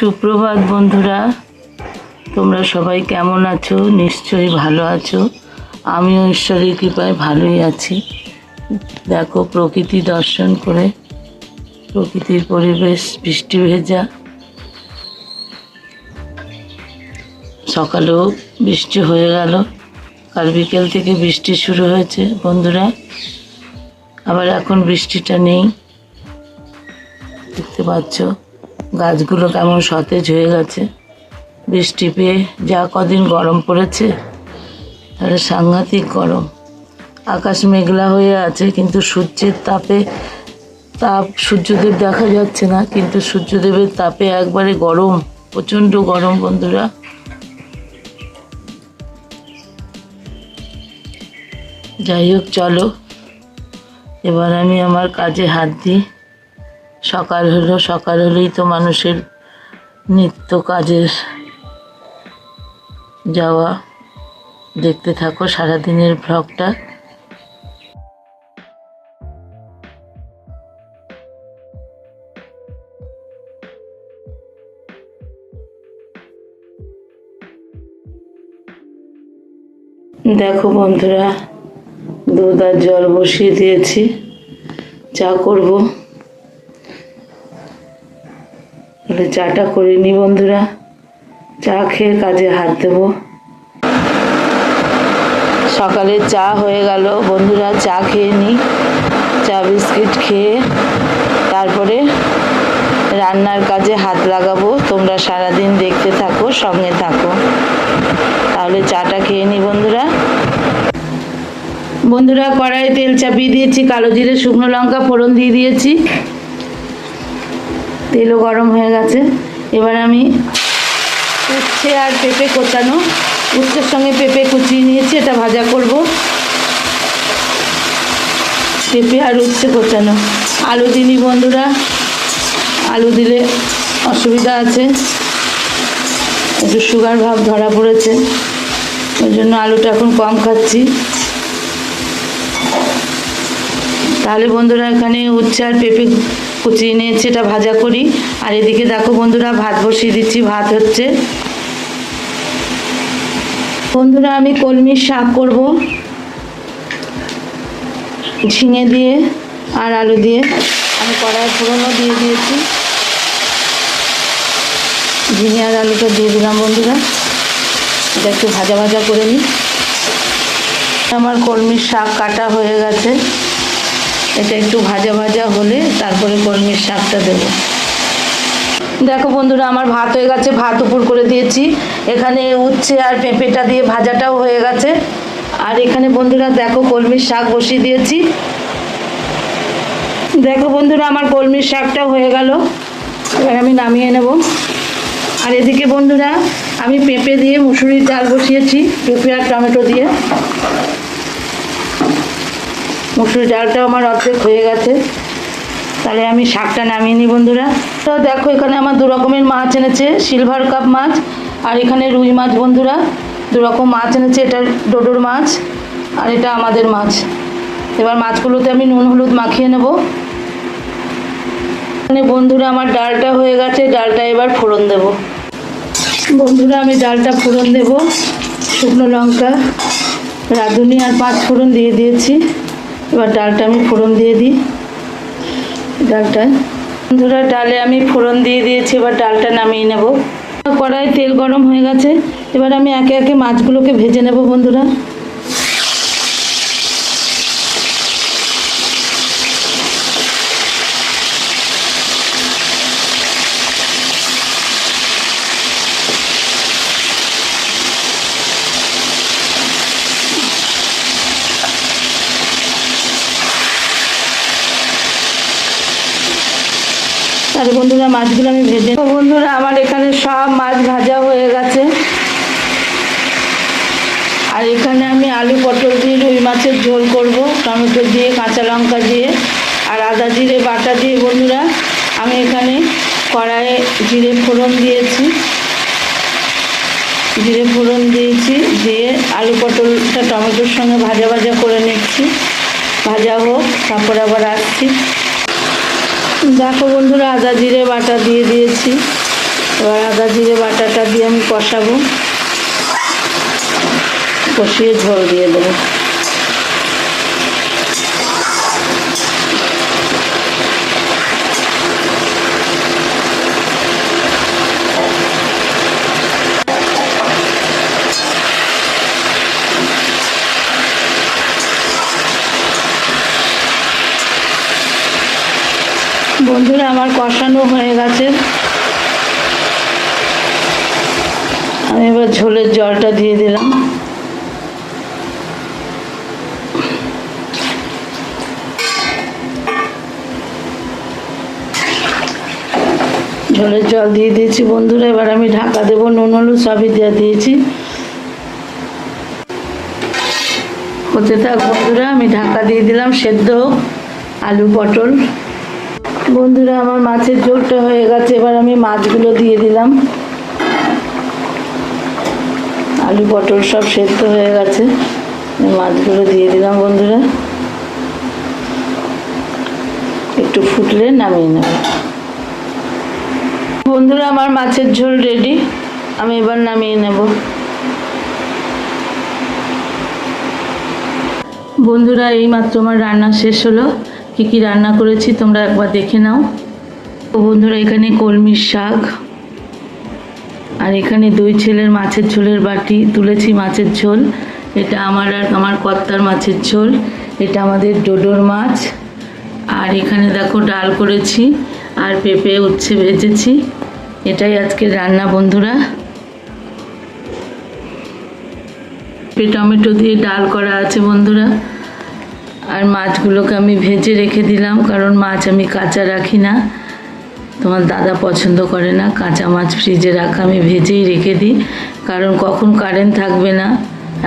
সুপ্রভাত বন্ধুরা, তোমরা সবাই কেমন আছো? নিশ্চয়ই ভালো আছো। আমিও ঈশ্বরের কৃপায় ভালোই আছি। দেখো, প্রকৃতি দর্শন করে প্রকৃতির পরিবেশ, বৃষ্টি ভেজা। সকালেও বৃষ্টি হয়ে গেল। কাল বিকেল থেকে বৃষ্টি শুরু হয়েছে, বন্ধুরা। আবার এখন বৃষ্টিটা নেই। দেখতে পাচ্ছ? গাছগুলো কেমন সতেজ হয়ে গেছে। বৃষ্টি পেয়ে যা কদিন গরম পড়েছে, তাহলে সাংঘাতিক গরম। আকাশ মেঘলা হয়ে আছে, কিন্তু সূর্যের তাপে তাপ, সূর্যদেব দেখা যাচ্ছে না, কিন্তু সূর্যদেবের তাপে একবারে গরম, প্রচণ্ড গরম বন্ধুরা। যাই হোক, চলো। এবার আমি আমার কাজে হাত দিই। সকাল হলো, সকাল হলেই তো মানুষের নিত্য কাজের যাওয়া। দেখতে থাকো সারাদিনের ভ্লগটা দেখো বন্ধুরা, দুধ আর জল বসিয়ে দিয়েছি। চা করব। তাহলে চাটা করে নি বন্ধুরা। চা খেয়ে কাজে হাত দেব। সকালে চা হয়ে গেল। বন্ধুরা, চা খেয়ে নি। চা বিস্কিট খেয়ে তারপরে রান্নার কাজে হাত লাগাবো। তোমরা সারাদিন দেখতে থাকো, সঙ্গে থাকো। তাহলে চাটা খেয়ে নি বন্ধুরা। বন্ধুরা কড়াই তেল চাপিয়ে দিয়েছি, কালো জিরে, শুকনো লঙ্কা ফোড়ন দিয়ে দিয়েছি। তেলও গরম হয়ে গেছে। এবার আমি উচ্ছে আর পেঁপে কোচানো। উচ্ছের সঙ্গে পেঁপে কুচিয়ে নিয়েছি, এটা ভাজা করব। পেঁপে আর উচ্ছে কোচানো। আলু দিনি বন্ধুরা। আলু দিলে অসুবিধা আছে। একটু সুগার ভাব ধরা পড়েছে। ওই জন্য আলুটা এখন কম খাচ্ছি। তাহলে বন্ধুরা এখানে উচ্ছে আর পেঁপে কুচিয়ে নিয়েছি, এটা ভাজা করি। আর এদিকে দেখো বন্ধুরা, ভাত বসিয়ে দিচ্ছি, ভাত হচ্ছে। বন্ধুরা, আমি কলমির শাক করব। ঝিঙে দিয়ে আর আলু দিয়ে। আমি কড়াই ফোড়নও দিয়ে দিয়েছি। ঝিঙে আর আলুটা দিয়ে দিলাম, বন্ধুরা। এটা একটু ভাজা ভাজা করে নিই। আমার কলমির শাক কাটা হয়ে গেছে। এটা একটু ভাজা ভাজা হলে তারপরে কলমির শাকটা দেবো। দেখো বন্ধুরা, আমার ভাত হয়ে গেছে, ভাত উপর করে দিয়েছি। এখানে উচ্ছে আর পেঁপেটা দিয়ে ভাজাটাও হয়ে গেছে। আর এখানে বন্ধুরা, দেখো কলমির শাক বসিয়ে দিয়েছি। দেখো বন্ধুরা, আমার কলমির শাকটাও হয়ে গেল। এবার আমি নামিয়ে নেব। আর এদিকে বন্ধুরা, আমি পেঁপে দিয়ে মুসুরির ডাল বসিয়েছি, পেঁপে আর টমেটো দিয়ে। মুসুরি ডালটাও আমার অর্ধেক হয়ে গেছে। তাহলে আমি শাকটা নামিয়ে নিই বন্ধুরা। তো দেখো, এখানে আমার দু রকমের মাছ এনেছে সিলভার কাপ মাছ আর এখানে রুই মাছ বন্ধুরা। দু রকম মাছ এনেছে, এটা ডোডোর মাছ আর এটা আমাদের মাছ। এবার মাছগুলোতে আমি নুন, হলুদ মাখিয়ে নেব। এখানে বন্ধুরা আমার ডালটা হয়ে গেছে, ডালটা এবার ফোড়ন দেব। বন্ধুরা আমি ডালটা ফোড়ন দেব। শুকনো লঙ্কা, রাঁধুনি আর পাঁচ ফোড়ন দিয়ে দিয়েছি। এবার ডালটা আমি ফোড়ন দিয়ে দিই। ডালটা বন্ধুরা, ডালে আমি ফোড়ন দিয়ে দিয়েছি, এবার ডালটা নামিয়ে নেব। কড়াই তেল গরম হয়ে গেছে, এবার আমি একে একে মাছগুলোকে ভেজে নেব বন্ধুরা তাহলে বন্ধুরা মাছগুলো আমি ভেজে বন্ধুরা, আমার এখানে সব মাছ ভাজা হয়ে গেছে। আর এখানে আমি আলু পটল দিয়ে রুই মাছের ঝোল করব, টমেটো দিয়ে, কাঁচা লঙ্কা দিয়ে, আর আদা জিরে, বাটা দিয়ে। বন্ধুরা, আমি এখানে কড়াইয়ে জিরে ফোড়ন দিয়েছি। জিরে ফোড়ন দিয়েছি, দিয়ে আলু পটলটা টমেটোর সঙ্গে ভাজা ভাজা করে নিচ্ছি। ভাজা হোক, তারপর আবার আসছি। দেখো বন্ধুরা, আদা, জিরে, বাটা দিয়ে দিয়েছি। এবার আদা, জিরে, বাটাটা দিয়ে আমি কষাবো। কষিয়ে ঝোল দিয়ে দেবো। কষানো হয়ে গেছে। আমি এবার ঝোলের জলটা দিয়ে দিলাম। ঝোলের জল দিয়ে দিয়েছি বন্ধুরা, এবার আমি ঢাকা দেবো, নুন, হলুদ সবই দিয়ে দিয়েছি। হতে থাক বন্ধুরা, আমি ঢাকা দিয়ে দিলাম, সেদ্ধ আলু পটল। বন্ধুরা, আমার মাছের ঝোলটা হয়ে গেছে। এবার আমি মাছগুলো দিয়ে দিলাম। আলু, পটল সব সেদ্ধ হয়ে গেছে। মাছগুলো দিয়ে দিলাম বন্ধুরা। একটু ফুটলে নামিয়ে নেব। বন্ধুরা, আমার মাছের ঝোল রেডি। আমি এবার নামিয়ে নেব। বন্ধুরা, এই মাত্র আমার রান্না শেষ হলো। কী কী রান্না করেছি তোমরা একবার দেখে নাও। তো বন্ধুরা, এখানে কলমির শাক, আর এখানে দুই ছেলের মাছের ঝোলের বাটি, তুলেছি মাছের ঝোল। এটা আমার আর আমার কর্তার মাছের ঝোল, এটা আমাদের ডোডোর মাছ। আর এখানে দেখো ডাল করেছি, আর পেঁপে উচ্ছে ভেজেছি। এটাই আজকে রান্না বন্ধুরা। টমেটো দিয়ে ডাল করা আছে বন্ধুরা। আর মাছগুলোকে আমি ভেজে রেখে দিলাম, কারণ মাছ আমি কাঁচা রাখি না। তোমার দাদা পছন্দ করে না, কাঁচা মাছ ফ্রিজে রাখা আমি ভেজেই রেখে দিই, কারণ কখন কারেন্ট থাকবে না,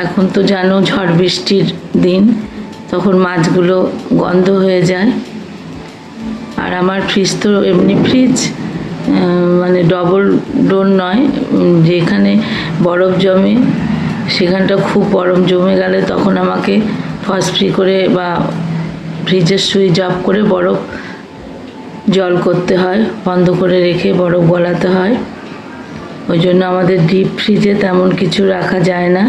এখন তো জানো ঝড় বৃষ্টির দিন, তখন মাছগুলো গন্ধ হয়ে যায়। আর আমার ফ্রিজ তো এমনি ফ্রিজ মানে ডবল ডোর নয় যেখানে বরফ জমে, সেখানটা খুব বরফ জমে গেলে তখন আমাকে ফস ফ্রি করে বা ফ্রিজের সুইচ অফ করে বরফ জল করতে হয়, বন্ধ করে রেখে বরফ গলাতে হয়। ওই জন্য আমাদের ডিপ ফ্রিজে তেমন কিছু রাখা যায় না।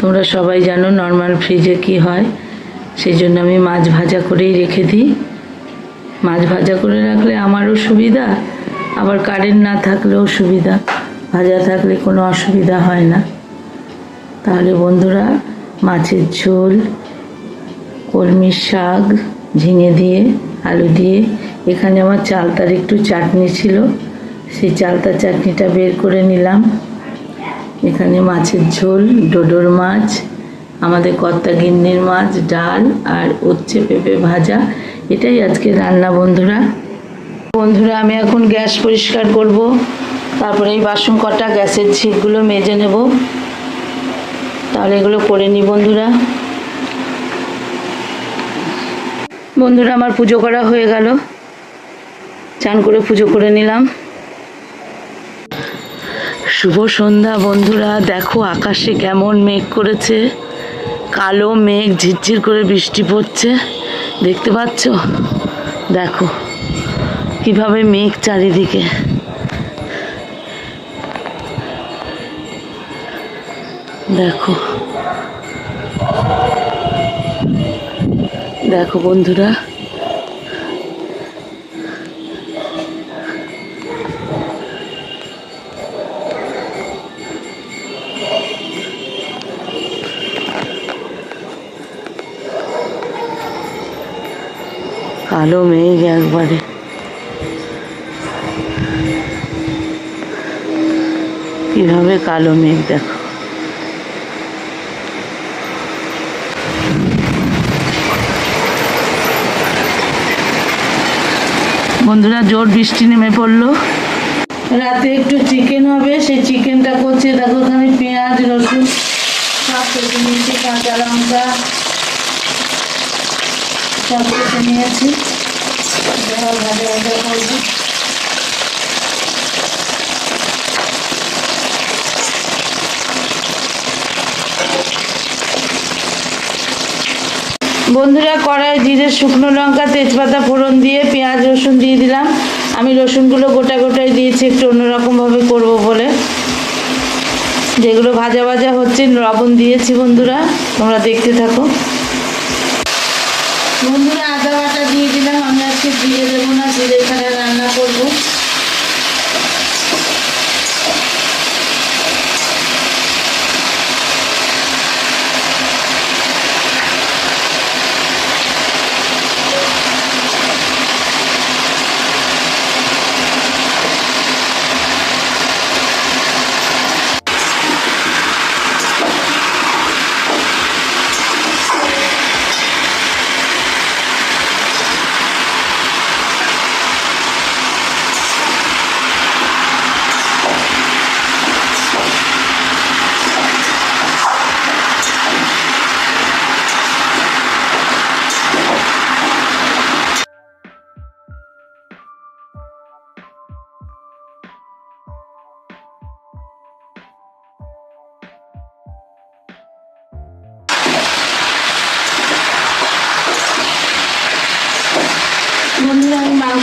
তোমরা সবাই জানো নর্মাল ফ্রিজে কি হয়। সেই জন্য আমি মাছ ভাজা করেই রেখে দিই। মাছ ভাজা করে রাখলে আমারও সুবিধা, আবার কারেন্ট না থাকলেও সুবিধা। ভাজা থাকলে কোনো অসুবিধা হয় না। তাহলে বন্ধুরা, মাছের ঝোল কলমির শাক ঝিঙে দিয়ে, আলু দিয়ে। এখানে আমার চালতার একটু চাটনি ছিল। সেই চালতার চাটনিটা বের করে নিলাম। এখানে মাছের ঝোল, ডোডোর মাছ, আমাদের কর্তা গিন্নির মাছ, ডাল আর উচ্ছে পেঁপে ভাজা। এটাই আজকে রান্না, বন্ধুরা। বন্ধুরা, আমি এখন গ্যাস পরিষ্কার করব। তারপরে এই বাসন কটা, গ্যাসের ঝিকগুলো মেজে নেব। তাহলে এগুলো করে নিই বন্ধুরা। বন্ধুরা, আমার পুজো করা হয়ে গেল। চান করে পুজো করে নিলাম। শুভ সন্ধ্যা বন্ধুরা, দেখো আকাশে কেমন মেঘ করেছে। কালো মেঘ, ঝিরঝির করে বৃষ্টি পড়ছে। দেখতে পাচ্ছ? দেখো কীভাবে মেঘ চারিদিকে। দেখো দেখো বন্ধুরা। কালো মেঘ একবারে। কীভাবে কালো মেঘ দেখো। বন্ধুরা জোর বৃষ্টি নেমে পড়ল। রাতে একটু চিকেন হবে, সেই চিকেনটা করছে। দেখো ওখানে পেঁয়াজ, রসুন সব নিয়েছি, কাঁচা লঙ্কা। সব কেটে নিয়েছি। ভালো ভাজা করব। বন্ধুরা কড়াই জিরে, শুকনো লঙ্কা, তেজপাতা ফোড়ন দিয়ে পেঁয়াজ, রসুন দিয়ে দিলাম। আমি রসুনগুলো গোটা গোটাই দিয়েছি, একটু অন্যরকমভাবে করব বলে। যেগুলো ভাজা ভাজা হচ্ছে, লবণ দিয়েছি বন্ধুরা, তোমরা দেখতে থাকো। বন্ধুরা আদা বাটা দিয়ে দিলাম আমি আজকে দিয়ে দেবো না, জিরে ছাড়া রান্না করব।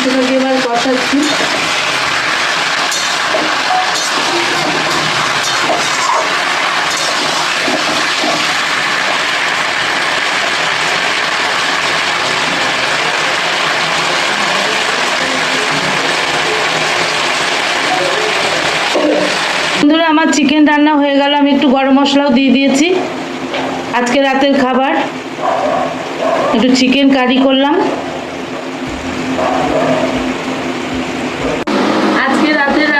আমি মাংসটাকে এবার কষাচ্ছি বন্ধুরা, আমার চিকেন রান্না হয়ে গেল। আমি একটু গরম মশলাও দিয়ে দিয়েছি। আজকে রাতের খাবার। একটু চিকেন কারি করলাম। আজকে রাতের